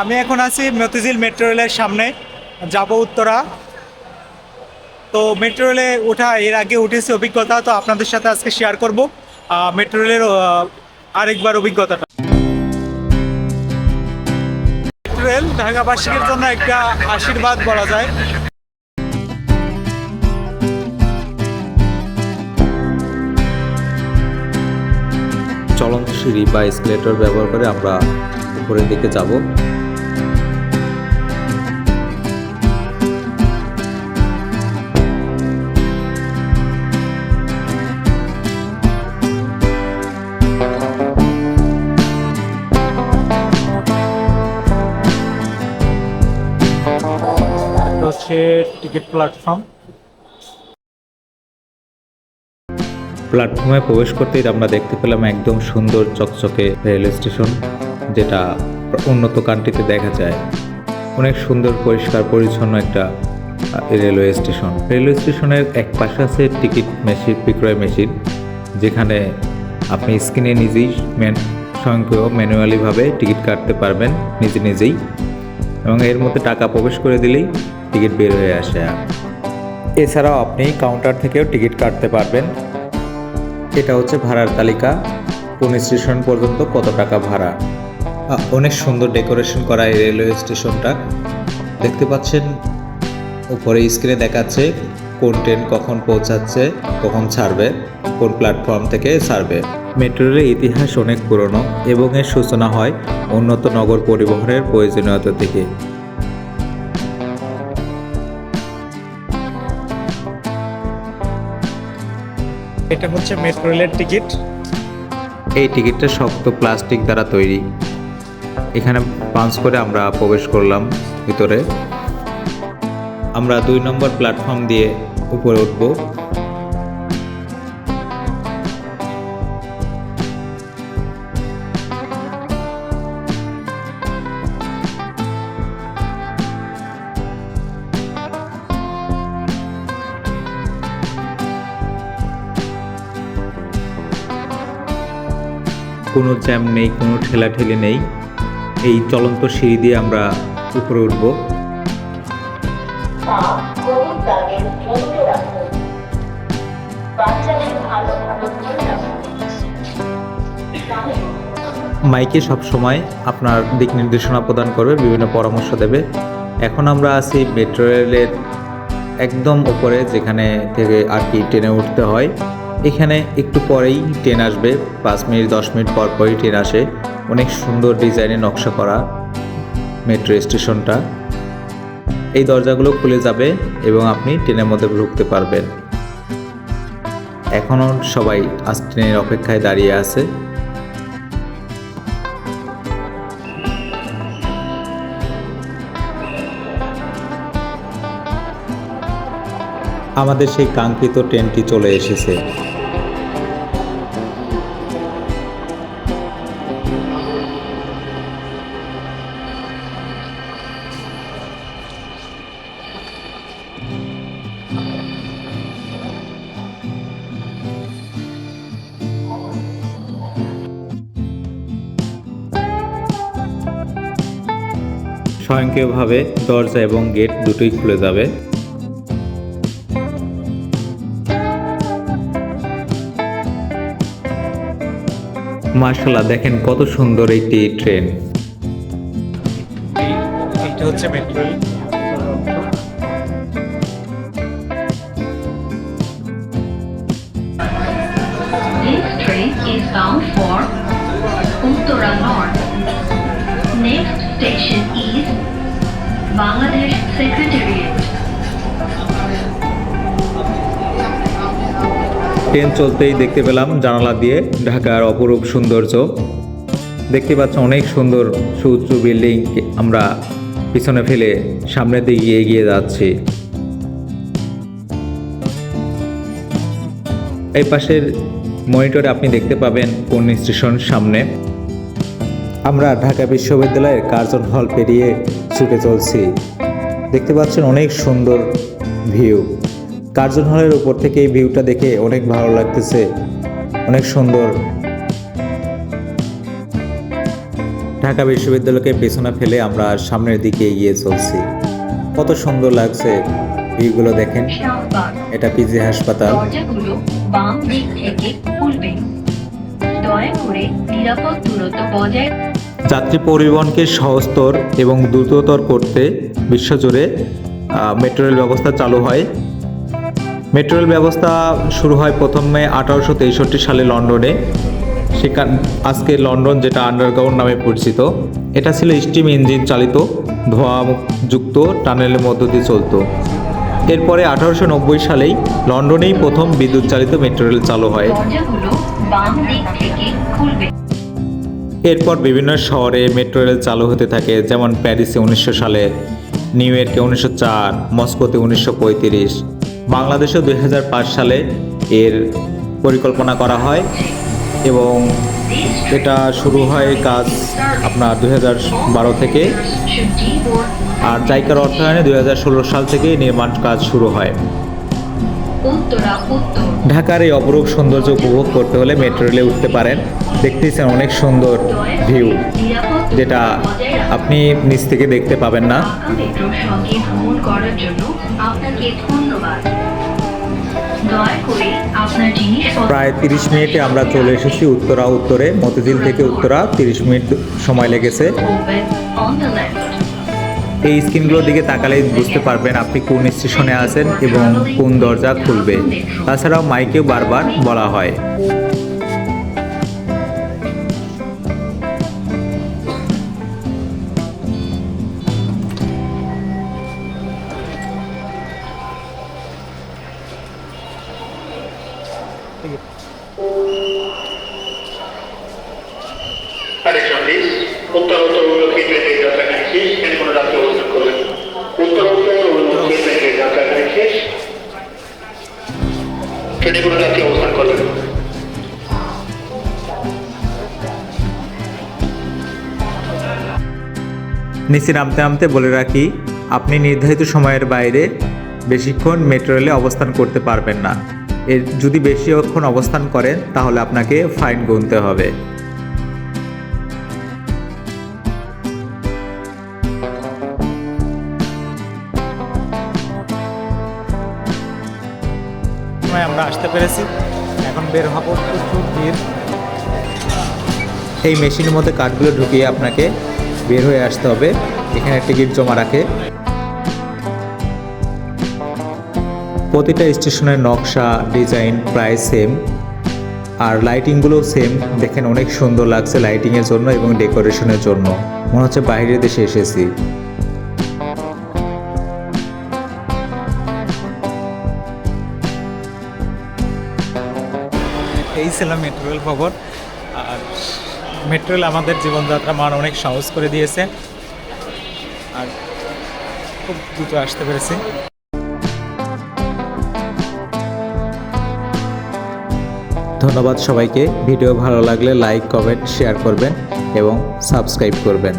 আমি এখন আছি মতিঝিল মেট্রো রেলের সামনে, যাব উত্তরা। তো মেট্রো রেলে ওঠা এর আগে উঠেছে অভিজ্ঞতা, তো আপনাদের সাথে আজকে শেয়ার করব। মেট্রো রেলের আরেকবার অভিজ্ঞতাটা। মেট্রো রেল ঢাকাবাসীর জন্য একটা আশীর্বাদ বলা যায়। চলন্ত সিঁড়ি বা স্কেলেটর ব্যবহার করে আমরা উপরের দিকে যাব। হচ্ছে টিকিট প্ল্যাটফর্ম। প্ল্যাটফর্মে প্রবেশ করতেই আমরা দেখতে পেলাম একদম সুন্দর চকচকে রেলওয়ে স্টেশন, যেটা উন্নত কান্ট্রিতে দেখা যায়। অনেক সুন্দর, পরিষ্কার, পরিচ্ছন্ন একটা রেলওয়ে স্টেশন। রেলওয়ে স্টেশনের এক পাশে আছে টিকিট মেশিন, বিক্রয় মেশিন, যেখানে আপনি স্ক্রিনে নিজেই ম্যান, স্বয়ংক্রিয় ম্যানুয়ালিভাবে টিকিট কাটতে পারবেন নিজে নিজেই। এবং এর মধ্যে টাকা প্রবেশ করে দিলেই টিকিট বের হয়ে আসে। এছাড়াও আপনি কাউন্টার থেকেও টিকিট কাটতে পারবেন। এটা হচ্ছে ভাড়ার তালিকা। কোন স্টেশন পর্যন্ত কত টাকা ভাড়া? অনেক সুন্দর ডেকোরেশন করা এই রেলওয়ে স্টেশনটা। দেখতে পাচ্ছেন, উপরে স্ক্রিনে দেখাচ্ছে কোন ট্রেন কখন পৌঁছাচ্ছে, কখন ছাড়বে, কোন প্ল্যাটফর্ম থেকে ছাড়বে। মেট্রো রেলের ইতিহাস অনেক পুরনো এবং এর সূচনা হয় উন্নত নগর পরিবহনের প্রয়োজনীয়তা থেকে এটা হচ্ছে মেট্রো রেলের টিকিট এই টিকিটটা শক্ত প্লাস্টিক দ্বারা তৈরি। এখানে পাঞ্চ করে আমরা প্রবেশ করলাম ভিতরে। আমরা দুই নম্বর প্ল্যাটফর্ম দিয়ে উপরে উঠব। কোনো জ্যাম নেই, কোনো ঠেলাঠেলি নেই। এই চলন্ত সিঁড়ি দিয়ে আমরা উপরে উঠব। মাইকে সব সময় আপনার দিক নির্দেশনা প্রদান করবে, বিভিন্ন পরামর্শ দেবে। এখন আমরা আছি মেট্রো রেলের একদম উপরে, যেখানে থেকে আর কি ট্রেনে উঠতে হয়। এখানে একটু পরেই ট্রেন আসবে। পাঁচ মিনিট, দশ মিনিট পর পরই ট্রেন আসে। অনেক সুন্দর ডিজাইনে নকশা করা মেট্রো স্টেশনটা। এই দরজাগুলো খুলে যাবে এবং আপনি ট্রেনের মধ্যে ঢুকতে পারবেন। এখনও সবাই আজ ট্রেনের অপেক্ষায় দাঁড়িয়ে আছে। আমাদের সেই কাঙ্ক্ষিত ট্রেনটি চলে এসেছে। স্বয়ংক্রিয়ভাবে দরজা এবং গেট দুটোই খুলে যাবে। মার্শাল্লাহ দেখেন কত সুন্দর একটি ট্রেন এটা হচ্ছে metro rail This train is bound for Uttara North. Next station is Bangladesh Secretariat. Train চলতেই দেখতে পেলাম জানালা দিয়ে ঢাকার অপরূপ সৌন্দর্য। দেখতে পাচ্ছ অনেক সুন্দর সুউচ্চ বিল্ডিং আমরা পিছনে ফেলে সামনের দিকে এগিয়ে যাচ্ছি। এই পাশের মনিটরে আপনি দেখতে পাবেন কোন স্টেশন সামনে। আমরা ঢাকা বিশ্ববিদ্যালয়ের কার্জন হল পেরিয়ে ছুটে চলছি। দেখতে পাচ্ছেন অনেক সুন্দর ভিউ। কার্জন হলের উপর থেকে এই ভিউটা দেখে অনেক ভালো লাগতেছে অনেক সুন্দর। ঢাকা বিশ্ববিদ্যালয়কে পেছনে ফেলে আমরা সামনের দিকে এগিয়ে চলছি। কত সুন্দর লাগছে ভিউগুলো দেখেন। এটা পিজি হাসপাতাল। বাম দিক থেকে খুলবে। দয়া করে নিরাপদ দূরত্ব বজায় যাত্রী পরিবহনকে সহজতর এবং দ্রুততর করতে বিশ্বজুড়ে মেট্রো রেল ব্যবস্থা চালু হয়। মেট্রো রেল ব্যবস্থা শুরু হয় প্রথমে আঠারোশো তেষট্টি সালে লন্ডনে। সেখান আজকে লন্ডন যেটা আন্ডারগ্রাউন্ড নামে পরিচিত। এটা ছিল স্টিম ইঞ্জিন চালিত ধোঁয়াযুক্ত টানেলের মধ্য দিয়ে চলতো। এরপরে আঠারোশো নব্বই সালেই লন্ডনেই প্রথম বিদ্যুৎ চালিত মেট্রো রেল চালু হয়। এরপর বিভিন্ন শহরে মেট্রো রেল চালু হতে থাকে যেমন প্যারিসে উনিশশো সালে নিউ ইয়র্কে উনিশশো চার মস্কোতে উনিশশো পঁয়ত্রিশ। বাংলাদেশেও দু হাজার পাঁচ সালে এর পরিকল্পনা করা হয় এবং এটা শুরু হয় কাজ আপনার দুই বারো থেকে। আর জাইকার অর্থায়নে দু হাজার ষোলো সাল থেকে নির্মাণ কাজ শুরু হয়। ঢাকার এই অপরূপ সৌন্দর্য উপভোগ করতে হলে মেট্রো রেলে উঠতে পারেন। দেখতেছেন অনেক সুন্দর ভিউ যেটা আপনি নিচ থেকে দেখতে পাবেন না। প্রায় তিরিশ মিনিটে আমরা চলে এসেছি উত্তরা উত্তরে মতিঝিল থেকে উত্তরা তিরিশ মিনিট সময় লেগেছে। এই স্ক্রিনগুলোর দিকে তাকালেই বুঝতে পারবেন আপনি কোন স্টেশনে আছেন এবং কোন দরজা খুলবে। তাছাড়াও মাইকেও বারবার বলা হয়। Attention please, উত্তর উত্তর নিচে নামতে নামতে বলে রাখি, আপনি নির্ধারিত সময়ের বাইরে বেশিক্ষণ মেট্রো রেলে অবস্থান করতে পারবেন না। এর যদি বেশিক্ষণ অবস্থান করেন, তাহলে আপনাকে ফাইন গুনতে হবে। আমরা আসতে পেরেছি। এখন বের হব প্রচুর ভিড়। এই মেশিনের মধ্যে কার্ডগুলো ঢুকিয়ে আপনাকে বের হয়ে আসতে হবে। এখানে টিকিট জমা রাখে। প্রতিটা স্টেশনের নকশা, ডিজাইন প্রায় সেম। আর লাইটিংগুলো সেম। দেখেন অনেক সুন্দর লাগছে লাইটিংয়ের জন্য এবং ডেকোরেশনের জন্য। মনে হচ্ছে বাইরের দেশে এসেছি। ছিল মেট্রো রেল খবর আর মেট্রো রেল আমাদের জীবনযাত্রা মান অনেক সহজ করে দিয়েছে। আর খুব দ্রুত আসতে পেরেছি। ধন্যবাদ সবাইকে। ভিডিও ভালো লাগলে লাইক, কমেন্ট, শেয়ার করবেন এবং সাবস্ক্রাইব করবেন।